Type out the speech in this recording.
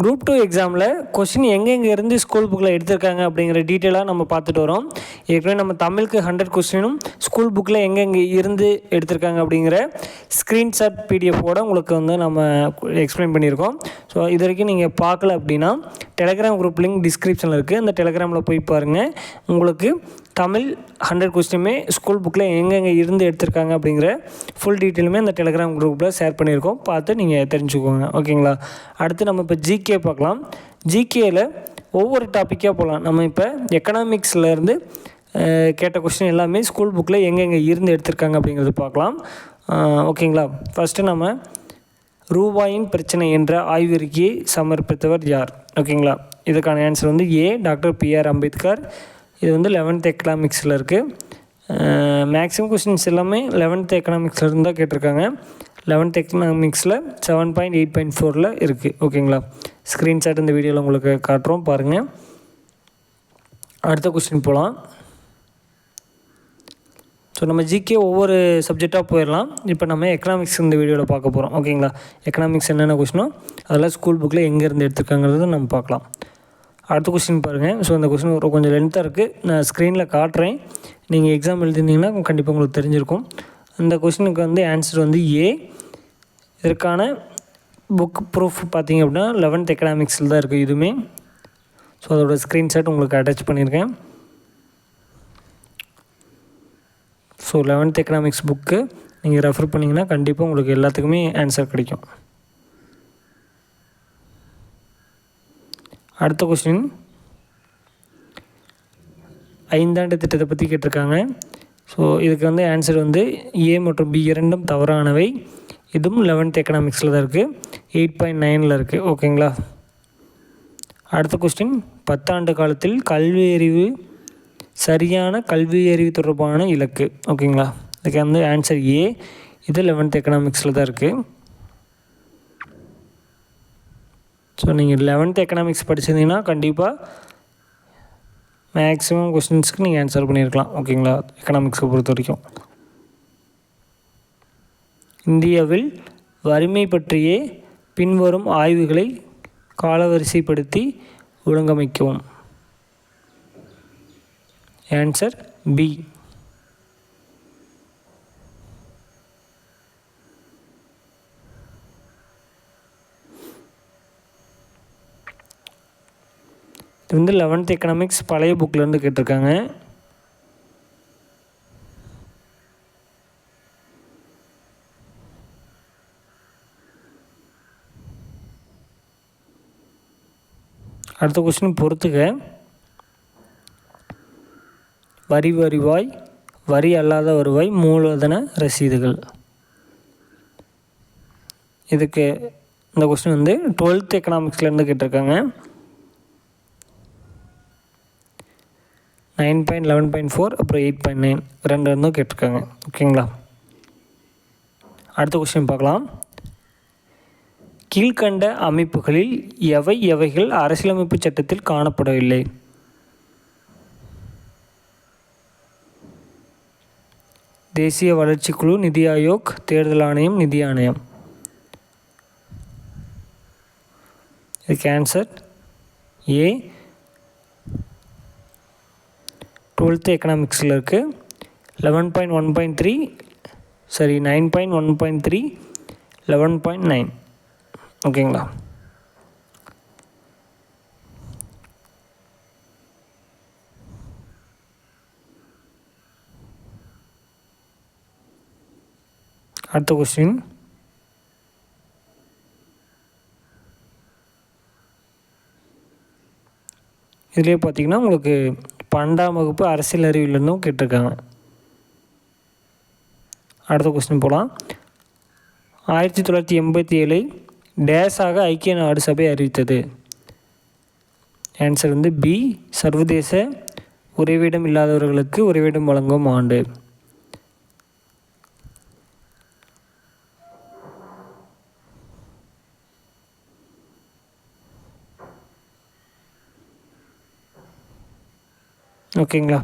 Group two எக்ஸாமில் question எங்கெங்கே இருந்து ஸ்கூல் புக்கில் எடுத்திருக்காங்க அப்படிங்கிற டீட்டெயிலாக நம்ம பார்த்துட்டு வரோம். ஏற்கனவே நம்ம தமிழுக்கு ஹண்ட்ரட் கொஸ்டினும் ஸ்கூல் புக்கில் எங்கெங்கே இருந்து எடுத்திருக்காங்க அப்படிங்கிற ஸ்க்ரீன்ஷாட் பிடிஎஃபோடு உங்களுக்கு வந்து நம்ம எக்ஸ்பிளைன் பண்ணியிருக்கோம். ஸோ இது வரைக்கும் நீங்கள் பார்க்கல அப்படின்னா டெலகிராம் குரூப் லிங்க் டிஸ்கிரிப்ஷனில் இருக்குது அந்த டெலகிராமில் போய் பாருங்கள் உங்களுக்கு தமிழ் ஹண்ட்ரட் கொஸ்டினுமே ஸ்கூல் புக்கில் எங்கெங்கே இருந்து எடுத்திருக்காங்க அப்படிங்கிற ஃபுல் டீட்டெயிலுமே அந்த டெலகிராம் குரூப்பில் ஷேர் பண்ணியிருக்கோம். பார்த்து நீங்கள் தெரிஞ்சுக்கோங்க. ஓகேங்களா? அடுத்து நம்ம இப்போ ஜிகே பார்க்கலாம். ஜிகேயில் ஒவ்வொரு டாப்பிக்காக போகலாம் நம்ம இப்போ எக்கனாமிக்ஸ்லேருந்து கேட்ட கொஸ்டின் எல்லாமே ஸ்கூல் புக்கில் எங்கெங்கே இருந்து எடுத்திருக்காங்க அப்படிங்கிறது பார்க்கலாம். ஓகேங்களா? ஃபஸ்ட்டு நம்ம ரூபாயின் பிரச்சனை என்ற ஆய்வறிக்கையை சமர்ப்பித்தவர் யார்? ஓகேங்களா இதுக்கான ஆன்சர் வந்து ஏ டாக்டர் பிஆர் அம்பேத்கர். இது வந்து லெவன்த் எக்கனாமிக்ஸில் இருக்குது மேக்ஸிமம் கொஸ்டின்ஸ் எல்லாமே லெவன்த் எக்கனாமிக்ஸில் இருந்து தான் கேட்டிருக்காங்க. லெவன்த் எக்கனாமிக்ஸில் செவன் பாயிண்ட் எயிட் பாயிண்ட் ஃபோரில் இருக்குது ஓகேங்களா ஸ்க்ரீன்ஷாட் இந்த வீடியோவில் உங்களுக்கு காட்டுறோம் பாருங்கள் அடுத்த கொஸ்டின் போகலாம் ஸோ நம்ம ஜிகே ஒவ்வொரு சப்ஜெக்டாக போயிடலாம் இப்போ நம்ம எக்கனாமிக்ஸ் இந்த வீடியோவில் பார்க்க போகிறோம் ஓகேங்களா எக்கனாமிக்ஸ் என்னென்ன கொஸ்டினோ அதெல்லாம் ஸ்கூல் புக்கில் எங்கேருந்து எடுத்துருக்காங்கிறது நம்ம பார்க்கலாம். அடுத்த கொஸ்டின் பாருங்கள் ஸோ அந்த கொஸ்டின் ஒரு கொஞ்சம் லென்த்தாக இருக்குது நான் ஸ்க்ரீனில் காட்டுறேன். நீங்கள் எக்ஸாம் எழுதிருந்தீங்கன்னா கண்டிப்பாக உங்களுக்கு தெரிஞ்சிருக்கும். அந்த கொஸ்டினுக்கு வந்து ஆன்சர் வந்து ஏ இதற்கான புக் ப்ரூஃப் பார்த்தீங்க அப்படின்னா லெவன்த் எக்கனாமிக்ஸில் தான் இருக்குது இதுவுமே. ஸோ அதோட ஸ்க்ரீன்ஷாட் உங்களுக்கு அட்டாச் பண்ணியிருக்கேன். ஸோ லெவன்த் எக்கனாமிக்ஸ் புக்கு நீங்கள் ரெஃபர் பண்ணிங்கன்னா கண்டிப்பாக உங்களுக்கு எல்லாத்துக்குமே ஆன்சர் கிடைக்கும். அடுத்த கொஸ்டின் ஐந்தாண்டு திட்டத்தை பற்றி கேட்டிருக்காங்க. ஸோ இதுக்கு வந்து ஆன்சர் வந்து ஏ மற்றும் பி இரண்டும் தவறானவை. இதுவும் லெவன்த் எக்கனாமிக்ஸில் தான் இருக்குது எயிட் பாயிண்ட் நைனில் இருக்குது ஓகேங்களா அடுத்த கொஸ்டின் பத்தாண்டு காலத்தில் கல்வி அறிவு சரியான கல்வியறிவு தொடர்பான இலக்கு. ஓகேங்களா இதுக்கு வந்து ஆன்சர் ஏ இது லெவன்த் எக்கனாமிக்ஸில் தான் இருக்குது ஸோ நீங்கள் லெவன்த் எக்கனாமிக்ஸ் படிச்சிருந்தீங்கன்னா கண்டிப்பாக மேக்ஸிமம் கொஸ்டின்ஸ்க்கு நீங்கள் ஆன்சர் பண்ணியிருக்கலாம் ஓகேங்களா எக்கனாமிக்ஸை பொறுத்த வரைக்கும். இந்தியாவில் வறுமை பற்றியே பின்வரும் ஆய்வுகளை காலவரிசைப்படுத்தி ஒழுங்கமைக்கவும். ஆன்சர் பி இது வந்து லெவன்த் எக்கனாமிக்ஸ் பழைய புக்கிலேருந்து கேட்டிருக்காங்க. அடுத்த கொஸ்டின் பொறுத்துக்க வரி வருவாய் வரி அல்லாத வருவாய் மூலதன ரசீதுகள். இதுக்கு இந்த கொஸ்டின் வந்து டுவெல்த் எக்கனாமிக்ஸ்லேருந்து கேட்டிருக்காங்க. Nine point eleven point four அப்புறம் எயிட் பாயிண்ட் நைன் ரெண்டு இருந்தும் கேட்டிருக்காங்க. ஓகேங்களா அடுத்த கொஸ்டின் பார்க்கலாம். கீழ்கண்ட அமைப்புகளில் எவை எவைகள் அரசியலமைப்பு சட்டத்தில் காணப்படவில்லை? தேசிய வளர்ச்சி குழு நிதி ஆயோக் தேர்தல் ஆணையம் நிதி ஆணையம். இதுக்கு ஆன்சர் ஏ டுவெல்த்து எக்கனாமிக்ஸில் இருக்குது eleven point one point three சரி nine point one point three eleven point nine ஓகேங்களா அடுத்த கொஸ்டின் இதுலேயே பார்த்தீங்கன்னா உங்களுக்கு பன்னெண்டாம் வகுப்பு அரசியல் அறிவியலேருந்தும் கேட்டிருக்காங்க. அடுத்த கொஸ்டின் போகலாம் ஆயிரத்தி தொள்ளாயிரத்தி எண்பத்தி ஏழை டேஸாக ஐக்கிய நாடு சபை அறிவித்தது. ஆன்சர் வந்து பி சர்வதேச உறைவிடம் இல்லாதவர்களுக்கு உறைவிடம் வழங்கும் ஆண்டு. ஓகேங்களா?